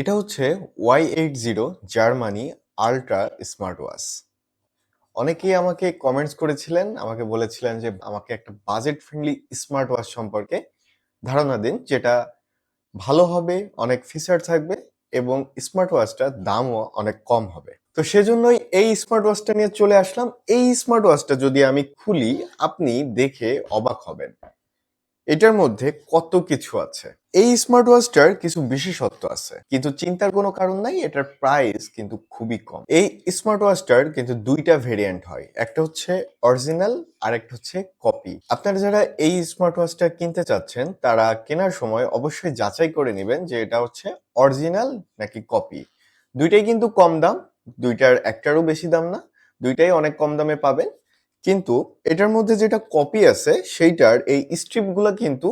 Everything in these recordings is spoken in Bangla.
এটা হচ্ছে Y eight zero Germany ultra smart watch অনেকেই আমাকে কমেন্টস করেছিলেন, আমাকে বলেছিলেন যে আমাকে একটা বাজেট ফ্রেন্ডলি স্মার্ট ওয়াচ সম্পর্কে ধারণা দিন, যেটা ভালো হবে, অনেক ফিচার থাকবে এবং স্মার্ট ওয়াচটার দামও অনেক কম হবে। তো সেজন্যই এই স্মার্ট ওয়াচটা নিয়ে চলে আসলাম। এই স্মার্ট ওয়াচটা যদি আমি খুলি, আপনি দেখে অবাক হবেন। এটার মধ্যে কত কিছু আছে? এই স্মার্ট ওয়াচটার কিছু বিশেষত্ব আছে, কিন্তু চিন্তার কোনো কারণ নাই, এটার প্রাইস কিন্তু খুবই কম। এই স্মার্ট ওয়াচটার কিন্তু দুইটা ভেরিয়েন্ট হয়, একটা হচ্ছে অরিজিনাল আর একটা হচ্ছে কপি আপনারা যারা এই স্মার্ট ওয়াচটা কিনতে চাচ্ছেন, তারা কেনার সময় অবশ্যই যাচাই করে নেবেন যে এটা হচ্ছে অরিজিনাল নাকি কপি দুইটাই কিন্তু কম দাম, দুইটার একটারও বেশি দাম না, দুইটাই অনেক কম দামে পাবেন। কিন্তু এটার মধ্যে যেটা কপি আছে, সেইটার এই স্ট্রিপগুলো কিন্তু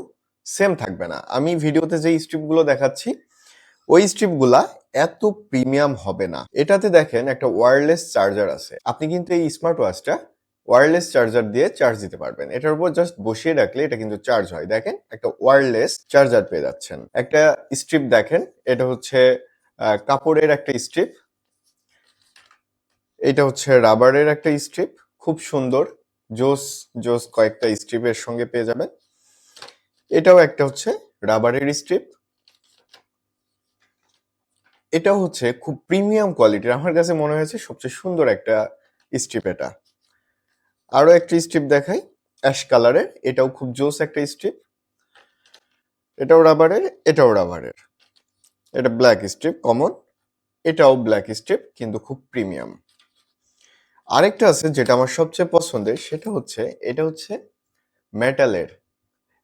সেম থাকবে না। আমি ভিডিওতে যে স্ট্রিপগুলো দেখাচ্ছি, ওই স্ট্রিপগুলা এত প্রিমিয়াম হবে না। এটাতে দেখেন একটা ওয়্যারলেস চার্জার আছে। আপনি কিন্তু এই স্মার্ট ওয়াচটা ওয়্যারলেস চার্জার দিয়ে চার্জ দিতে পারবেন। এটার উপর জাস্ট বসিয়ে রাখলে এটা কিন্তু চার্জ হয়। দেখেন একটা ওয়্যারলেস চার্জার পেয়ে যাচ্ছেন। একটা স্ট্রিপ দেখেন, এটা হচ্ছে কাপড়ের একটা স্ট্রিপ এটা হচ্ছে রাবারের একটা স্ট্রিপ খুব সুন্দর। জোস জোস কয়েকটা স্ট্রিপের সঙ্গে পেয়ে যাবেন। এটাও একটা হচ্ছে রাবারের স্ট্রিপ এটাও হচ্ছে খুব প্রিমিয়াম কোয়ালিটির আমার কাছে মনে হয়েছে সবচেয়ে সুন্দর একটা স্ট্রিপ এটা। আরও একটা স্ট্রিপ দেখাই অ্যাশ কালারের এটাও খুব জোস একটা স্ট্রিপ এটাও রাবারের এটাও রাবারের এটা ব্ল্যাক স্ট্রিপ কমন এটাও ব্ল্যাক স্ট্রিপ কিন্তু খুব প্রিমিয়াম আরেকটা আছে যেটা আমার সবচেয়ে পছন্দের, সেটা হচ্ছে, এটা হচ্ছে মেটালের,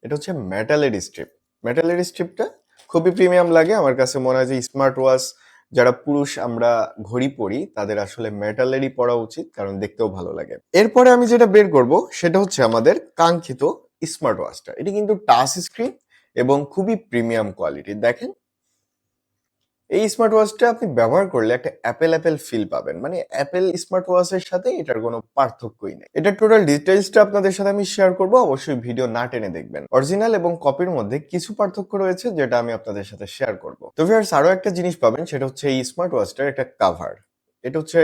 এটা হচ্ছে মেটালের স্ট্রিপ মেটালের স্ট্রিপটা খুবই প্রিমিয়াম লাগে। আমার কাছে মনে হয় যে স্মার্ট ওয়াচ যারা পুরুষ আমরা ঘড়ি পরি, তাদের আসলে মেটালেরই পরা উচিত, কারণ দেখতেও ভালো লাগে। এরপরে আমি যেটা বের করব, সেটা হচ্ছে আমাদের কাঙ্ক্ষিত স্মার্ট ওয়াচটা এটি কিন্তু টাচ স্ক্রিন এবং খুবই প্রিমিয়াম কোয়ালিটি দেখেন এই স্মার্ট ওয়াচটা আপনি ব্যবহার করলে একটা অ্যাপেল অ্যাপেল ফিল পাবেন। মানে অ্যাপেল স্মার্ট ওয়াচের সাথে এটার কোনো পার্থক্যই নেই। এটার টোটাল ডিটেইলসটা আপনাদের সাথে আমি শেয়ার করব। অবশ্যই ভিডিও না টেনে দেখবেন। অরিজিনাল এবং কপির মধ্যে কিছু পার্থক্য রয়েছে, যেটা আমি আপনাদের সাথে শেয়ার করব। তো ভিউয়ার্স আরও একটা জিনিস পাবেন, সেটা হচ্ছে এই স্মার্ট ওয়াচটার একটা কাভার এটা হচ্ছে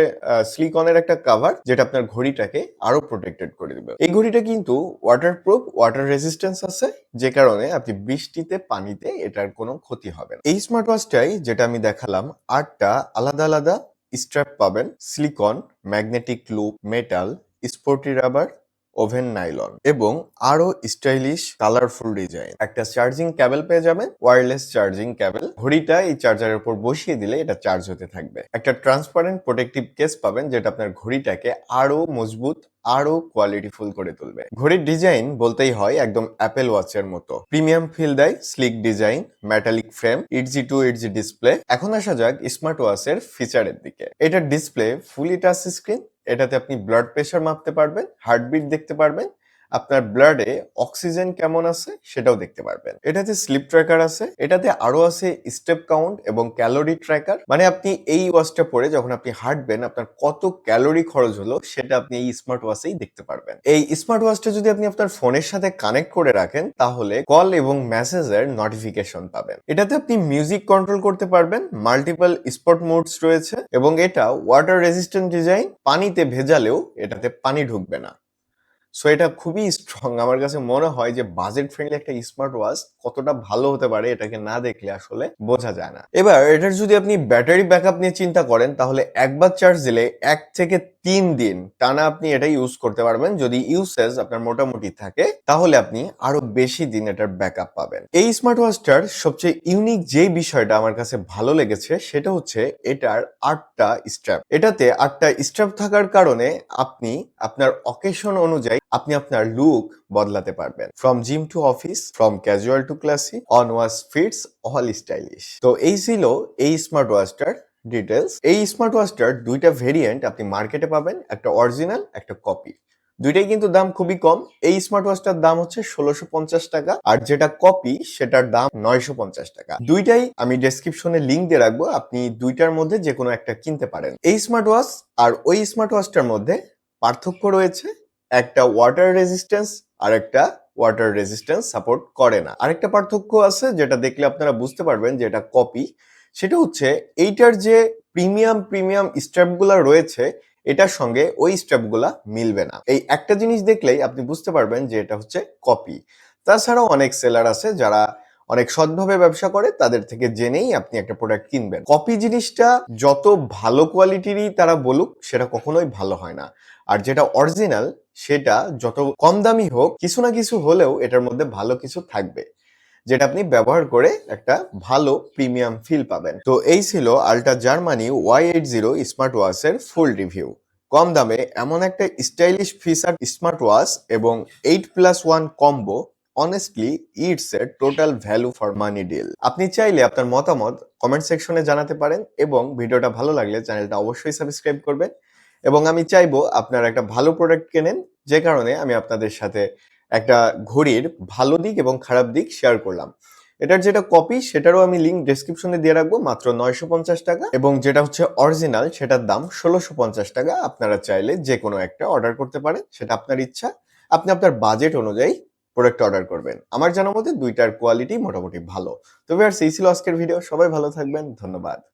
সিলিকনের একটা কাভার যেটা আপনার ঘড়িটাকে আরও প্রোটেক্টেড করে দেবে। এই ঘড়িটা কিন্তু ওয়াটারপ্রুফ ওয়াটার রেজিস্ট্যান্স আছে, যে কারণে আপনি বৃষ্টিতে, পানিতে এটার কোনো ক্ষতি হবে না। এই স্মার্ট ওয়াচটাই যেটা আমি দেখালাম, আটটা আলাদা আলাদা স্ট্র্যাপ পাবেন silicone magnetic loop metal sporty rubber woven nylon এবং আরও স্টাইলিশ, কালারফুল ডিজাইন। একটা চার্জিং ক্যাবেল পেয়ে যাবেন, ওয়ারলেস চার্জিং ক্যাবেল। ঘড়িটা এই চার্জারের উপর বসিয়ে দিলে এটা চার্জ হতে থাকবে। একটা ট্রান্সপারেন্ট প্রোটেক্টিভ কেস পাবেন, যেটা আপনার ঘড়িটাকে আরও মজবুত আরও কোয়ালিটিফুল করে তুলবে। ঘড়ির ডিজাইন বলতেই হয় একদম অ্যাপেল ওয়াচের মতো। প্রিমিয়াম ফিল দেয় sleek design metallic frame edge to edge display এখন আসা যাক স্মার্ট ওয়াচের ফিচারের দিকে। এটার ডিসপ্লে ফুলি টাচ স্ক্রিন এটাতে আপনি ব্লাড প্রেশার মাপতে পারবেন হার্টবিট দেখতে পারবেন আপনার ব্লাডে অক্সিজেন কেমন আছে সেটাও দেখতে পারবেন। এটাতে স্লিপ ট্র্যাকার আছে, এটাতে আরও আছে স্টেপ কাউন্ট এবং ক্যালোরি ট্র্যাকার মানে আপনি এই ওয়াচটা পরে যখন আপনি হাঁটবেন, আপনার কত ক্যালোরি খরচ হলো সেটা আপনি এই স্মার্ট ওয়াচেই দেখতে পারবেন। এই স্মার্ট ওয়াচটা যদি আপনি আপনার ফোনের সাথে কানেক্ট করে রাখেন, তাহলে কল এবং মেসেজের নোটিফিকেশন পাবেন। এটাতে আপনি মিউজিক কন্ট্রোল করতে পারবেন মাল্টিপল স্পট মোডস রয়েছে এবং এটা ওয়াটার রেজিস্ট্যান্ট ডিজাইন পানিতে ভেজালেও এটাতে পানি ঢুকবে না। সো এটা খুবই স্ট্রং আমার কাছে মনে হয় যে বাজেট ফ্রেন্ডলি একটা স্মার্ট ওয়াচ কতটা ভালো হতে পারে এটাকে না দেখলে আসলে বোঝা যায় না। এবার এটার যদি আপনি ব্যাটারি ব্যাকআপ নিয়ে চিন্তা করেন, তাহলে একবার চার্জ দিলে এক থেকে তিন দিন টানা আপনি এটা ইউজ করতে পারবেন। যদি ইউসেজ আপনার মোটামুটি থাকে, তাহলে আপনি আরও বেশি দিন এটার ব্যাকআপ পাবেন। এই স্মার্ট ওয়াচটার সবচেয়ে ইউনিক যে বিষয়টা আমার কাছে ভালো লেগেছে, সেটা হচ্ছে এটার আটটা স্ট্র্যাপ এটাতে আটটা স্ট্র্যাপ থাকার কারণে আপনি আপনার অকেশন অনুযায়ী আপনি আপনার লুক বদলাতে পারবেন। From gym to office from casual to classy one watch fits all stylish তো এই ছিল এই স্মার্ট ওয়াচটার ডিটেলস এই স্মার্ট ওয়াচটার দুইটা ভেরিয়েন্ট আপনি মার্কেটে পাবেন, একটা অরিজিনাল একটা কপি দুইটাই কিন্তু দাম খুবই কম। এই স্মার্ট ওয়াচটার দাম হচ্ছে ষোলোশো পঞ্চাশ টাকা আর যেটা কপি সেটার দাম নয়শো পঞ্চাশ টাকা। দুইটাই আমি ডেসক্রিপশনে লিঙ্ক দিয়ে রাখব। আপনি দুইটার মধ্যে যে কোনো একটা কিনতে পারেন। এই স্মার্ট ওয়াচ আর ওই স্মার্ট ওয়াচটার মধ্যে পার্থক্য রয়েছে, একটা ওয়াটার রেজিস্ট্যান্স আর একটা ওয়াটার রেজিস্ট্যান্স সাপোর্ট করে না। আরেকটা পার্থক্য আছে যেটা দেখলে আপনারা বুঝতে পারবেন যে এটা কপি সেটা হচ্ছে এইটার যে প্রিমিয়াম প্রিমিয়াম স্ট্র্যাপগুলো রয়েছে, এটার সঙ্গে ওই স্ট্র্যাপগুলা মিলবে না। এই একটা জিনিস দেখলেই আপনি বুঝতে পারবেন যে এটা হচ্ছে কপি। তাছাড়াও অনেক সেলার আছে যারা অনেক সৎভাবে ব্যবসা করে, তাদের থেকে জেনেই আপনি একটা প্রোডাক্ট কিনবেন। কপি জিনিসটা যত ভালো কোয়ালিটিরই তারা বলুক, সেটা কখনোই ভালো হয় না। আর যেটা অরিজিনাল, সেটা যত কম দামি হোক, কিছু না কিছু হলেও এটার মধ্যে ভালো কিছু থাকবে। যেটা আপনি ব্যবহার করে একটা ভালো প্রিমিয়াম ফিল পাবেন। তো এই ছিল ultra Germany Y eight zero smart ওয়াচের full review কম দামে এমন একটা স্টাইলিশ ফিচার স্মার্ট ওয়াচ এবং eight plus one combo honestly it's a total value for money deal আপনি চাইলে আপনার মতামত কমেন্ট সেকশনে জানাতে পারেন এবং ভিডিওটা ভালো লাগলে চ্যানেলটা অবশ্যই সাবস্ক্রাইব করবেন। এবং আমি চাইব আপনারা একটা ভালো প্রোডাক্ট কেনেন, যে কারণে আমি আপনাদের সাথে একটা ঘড়ির ভালো দিক এবং খারাপ দিক শেয়ার করলাম। এটার যেটা কপি সেটারও আমি লিঙ্ক ডেসক্রিপশনে দিয়ে রাখব, মাত্র নয়শো পঞ্চাশ টাকা। এবং যেটা হচ্ছে অরিজিনাল সেটার দাম ষোলোশো পঞ্চাশ টাকা। আপনারা চাইলে যে কোনো একটা অর্ডার করতে পারেন, সেটা আপনার ইচ্ছা। আপনি আপনার বাজেট অনুযায়ী প্রোডাক্ট অর্ডার করবেন। আমার জানা মতে দুইটার কোয়ালিটি মোটামুটি ভালো। তবে আর সেই ছিল আজকের ভিডিও সবাই ভালো থাকবেন। ধন্যবাদ।